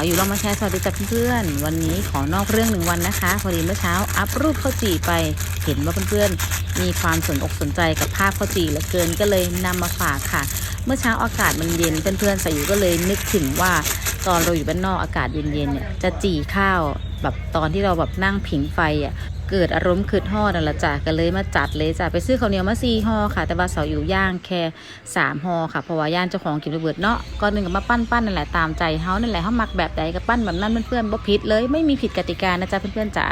าวอยู่ลองมาแชร์สวัสดีกับเพื่อนๆวันนี้ขอนอกเรื่องหนึ่งวันนะคะ พอดีเมื่อเช้าอัพรูปข้าวจี่ไปเห็นว่าเพื่อนๆมีความสนอกสนใจกับภาพข้าวจี่เหลือเกินก็เลยนำมาฝากค่ะ เมื่อเช้าอากาศมันเย็นเพื่อนๆสาวอยู่ก็เลยนึกถึงว่าตอนเราอยู่บ้านนอกอากาศเย็นๆเนี่ยจะจี่ข้าวแบบตอนที่เราแบบนั่งผิงไฟอะ เกิดอารมณ์คืดห่อนั่นละจ้ะก็เลยมาจัดเลยจ้ะไปซื้อข้าวเหนียวมาซีห่อค่ะ แต่ว่าเสาอยู่ย่างแค่สามห่อค่ะเพราะว่าย่านเจ้าของกินระเบิดเนาะก็หนึ่งก็มาปั้นๆนั่นแหละตามใจเฮานั่นแหละเฮามักแบบใดก็ปั้นแบบนั้นเพื่อนๆบ่ผิดเลยไม่มีผิดกติกานะจ๊ะเพื่อนๆจ๋า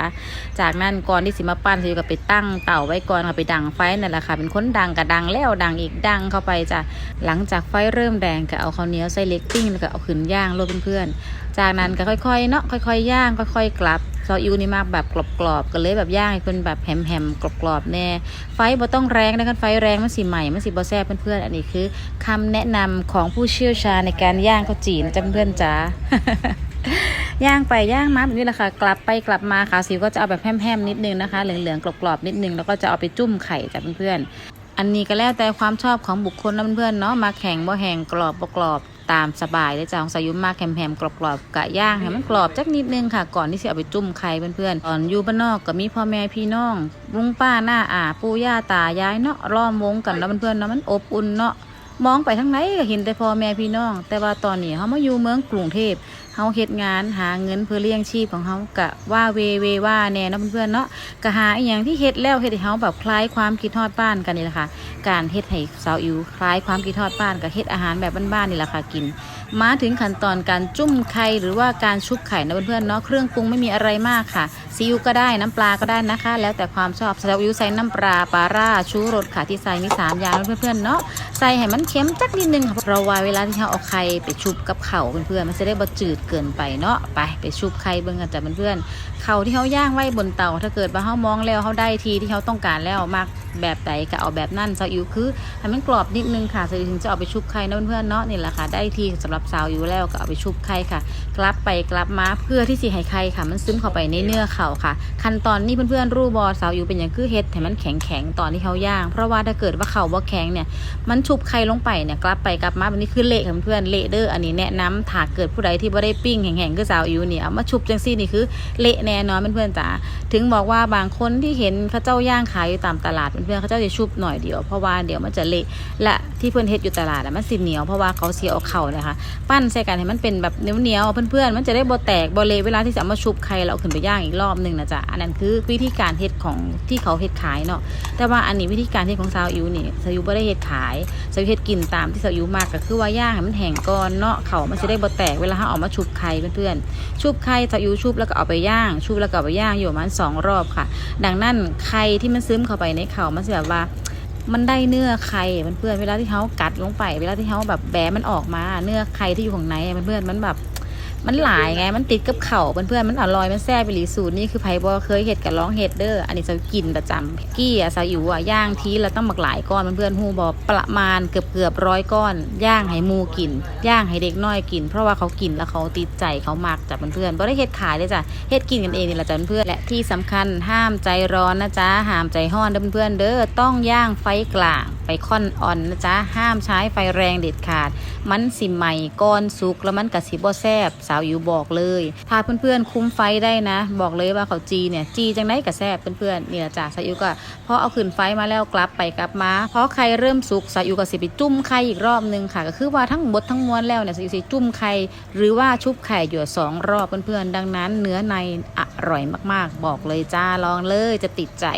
จากนั้นก่อนที่สิมาปั้นสิก็ไปตั้งเต่าไว้ก่อนค่ะไปดังไฟนั่นแหละค่ะ เป็นคนดังก็ดังแล้วดังอีกดังเข้าไปจ้ะหลังจากไฟเริ่มแดงก็เอาข้าวเหนียวใส่เล็กปิ้งแล้วก็เอาขึ้นย่างโลดเพื่อนๆจากนั้นก็ค่อยๆเนาะค่อยๆย่างค่อย ๆ กลับ ซออิวนี่มากแบบกรอบๆก็เลยแบบย่างให้เป็นแบบแหมๆกรอบๆแน่ไฟบ่ต้องแรงนะคะไฟแรงมันสิใหม่มันสิบ่แซ่บเพื่อนๆอันนี้คือคำแนะนำของผู้เชี่ยวชาญในการย่างข้าวจีนจ๊ะเพื่อนๆจ๋าย่างไปย่างมาแบบนี้แหละค่ะกลับไปกลับมาค่ะซิวก็จะเอาแบบแหมๆนิดนึงนะคะ เหลืองๆกรอบๆนิดนึงแล้วก็จะเอาไปจุ่มไข่จ้ะเพื่อนๆอันนี้ก็แล้วแต่ความชอบของบุคคลนะเพื่อนๆเนาะมาแข่งบ่แห้งกรอบบ่กรอบ ตามสบายเลยจ้าของสายุมากแฮมๆกรอบๆกะย่างให้มันกรอบจักนิดนึงค่ะ ก่อนที่จะเอาไปจุ่มไข่เพื่อนๆตอนอยู่บ้านนอกก็มีพ่อแม่พี่น้องลุงป้าหน้าอาปู่ย่าตายายเนาะล้อมวงกันแล้วเพื่อนๆเนาะมันอบอุ่นเนาะ มองไปทางไหนก็เห็นแต่พ่อแม่พี่น้อง แต่ว่าตอนนี้เขามาอยู่เมืองกรุงเทพเขาเฮ็ดงานหาเงินเพื่อเลี้ยงชีพของเขากะว่าเวเวว่าแน่เนาะเพื่อนๆเนาะก็หาอีหยังที่เฮ็ดแล้วเฮ็ดให้เขาแบบคล้ายความคิดทอดบ้านกันนี่แหละค่ะ การเฮ็ดให้สาวอิวคล้ายความคิดทอดบ้านกับเฮ็ดอาหารแบบบ้านๆนี่แหละค่ะกิน มาถึงขั้นตอนการจุ่มไข่หรือว่าการชุบไข่นะเพื่อนๆเนาะเครื่องปรุงไม่มีอะไรมากค่ะซีอิ๊วก็ได้น้ำปลาก็ได้นะคะ แล้วแต่ความชอบสาวอิวใส่น้ำปลาปลาร่าชูรสค่ะที่ใส่มีสามอย่างเพื่อนๆเนาะ ใส่ให้มันเค็มจักนิดนึงค่ะเพราะว่าเวลาที่เราเอาไข่ไปชุบกับเข่าเพื่อนๆมันจะได้บ่จืดเกินไปเนาะไปไปชุบไข่เบิ่งกันจ้ะเพื่อนๆเข่าที่เขาย่างไว้บนเตา ถ้าเกิดว่าเขามองแล้วเขาได้ทีที่เขาต้องการแล้วมากแบบใดก็เอาแบบนั้นซาวอิวคือให้มันกรอบนิดนึงค่ะซาอิวถึงจะเอาไปชุบไข่นะเพื่อนๆเนาะนี่แหละค่ะได้ทีสำหรับซาวอิวแล้วก็เอาไปชุบไข่ค่ะ กลับไปกลับมาเพื่อที่สิให้ไข่ค่ะ มันซึมเข้าไปในเนื้อเข่าค่ะ ขั้นตอนนี้เพื่อนๆรูบอสาวอิวเป็นอย่างคือเฮ็ดให้มันแข็งๆตอนที่เขาย่าง เพราะว่าถ้าเกิดว่าเข่าบ่แข็งเนี่ยมันชุบไข่ลงไปเนี่ยกลับไปกลับมาแบบนี้คือเละค่ะเพื่อนเละเด้ออันนี้แนะนำถ้าเกิดผู้ใดที่บ่ได้ปิ้งแห้งๆคือสาวอิวเนี่ยเอามาชุบจังซี่นี่คือเละแน่นอนเพื่อนๆจ๋าถึงบอกว่าบางคนที่เห็นเขาเจ้าย่างขายอยู่ตามตลาดเพื่อนๆเขาเจ้าจะชุบหน่อยเดียวเพราะว่าเดี๋ยวมันจะเละและที่เพื่อนเฮ็ดอยู่ตลาดอะมันสิเหนียวเพราะว่าเขาเสียเอาเข่านะคะปั้นใส่กันให้มันเป็นแบบเหนียวๆเพื่อนๆมันจะได้บ่แตกบ่เละเวลาที่จะเอามาชุบไข่เราเอาขึ้นไปย่างอีกรอบหนึงนะจ๊ะอันนั้นคือวิธีการเฮ็ดของที่เขาเฮ็ดขายเนาะแต่ว่าอันนี้วิธีการเฮ็ดของซาวอิวนี่ซาวอิวบ่ได้เฮ็ดขายสาวเฮ็ดกินตามที่สาวยุมากก็คือว่าย่างให้มันแห้งก่อนเนาะเขามันจะได้บ่แตกเวลาเขาออกมาชุบไข่เพื่อนๆชุบไข่สาวยูชุบแล้วก็เอาไปย่าง ชุบแล้วก็เอาไปย่างอยู่ประมาณสองรอบค่ะ ดังนั้นไข่ที่มันซึมเข้าไปในเขามันจะแบบว่ามันได้เนื้อไข่เพื่อนๆเวลาที่เขากัดลงไป เวลาที่เขาแบบแบมันออกมา เนื้อไข่ที่อยู่ข้างในเพื่อนๆมันแบบ มันหลายไง มันติดกับเข่าเพื่อนๆ มันอร่อย มันแซ่บไปหลีสูตรนี่คือไผ่บอเคยเห็ดกับร้องเห็ดเด้อ อันนี้จะกินประจำกี้อะซาอิวอะย่างทีแล้วต้องหมักหลายก้อนเพื่อนๆฮูบอประมาณเกือบเกือบร้อยก้อน ย่างให้หมูกิน ย่างให้เด็กน้อยกิน เพราะว่าเขากินแล้วเขาติดใจเขามักจ้ะเพื่อนๆบ่ได้เห็ดขายเลยจ้ะเฮ็ดกินกันเองนี่แหละจ้ะเพื่อนๆ และที่สำคัญห้ามใจร้อนนะจ๊ะห้ามใจห้อนเด้อเพื่อนๆ เด้อ ต้องย่างไฟกลาง ไปค่อนอ่อนนะจ๊ะ ห้ามใช้ไฟแรงเด็ดขาด มันสิใหม่ก้อนสุกแล้วมันกระสิบ่แซบสาวอยู่บอกเลย ถ้าเพื่อนๆคุ้มไฟได้นะ บอกเลยว่าเขาจีเนี่ยจีจังไดกระแซบเพื่อนๆเนี่ละจ้ะสาวอยู่ก็พอเอาขึ้นไฟมาแล้วกลับไปกลับมาเพอไข่เริ่มสุกสาวอยู่ก็สิไปจุ่มไข่อีกรอบนึงค่ะ ก็คือว่าทั้งหมดทั้งมวลแล้วเนี่ยสาวอยู่สิจุ่มไข่หรือว่าชุบไข่อยู่สองรอบเพื่อนๆดังนั้น เนื้อในอร่อยมากๆ บอกเลยจ้าลองเลยจะติดใจ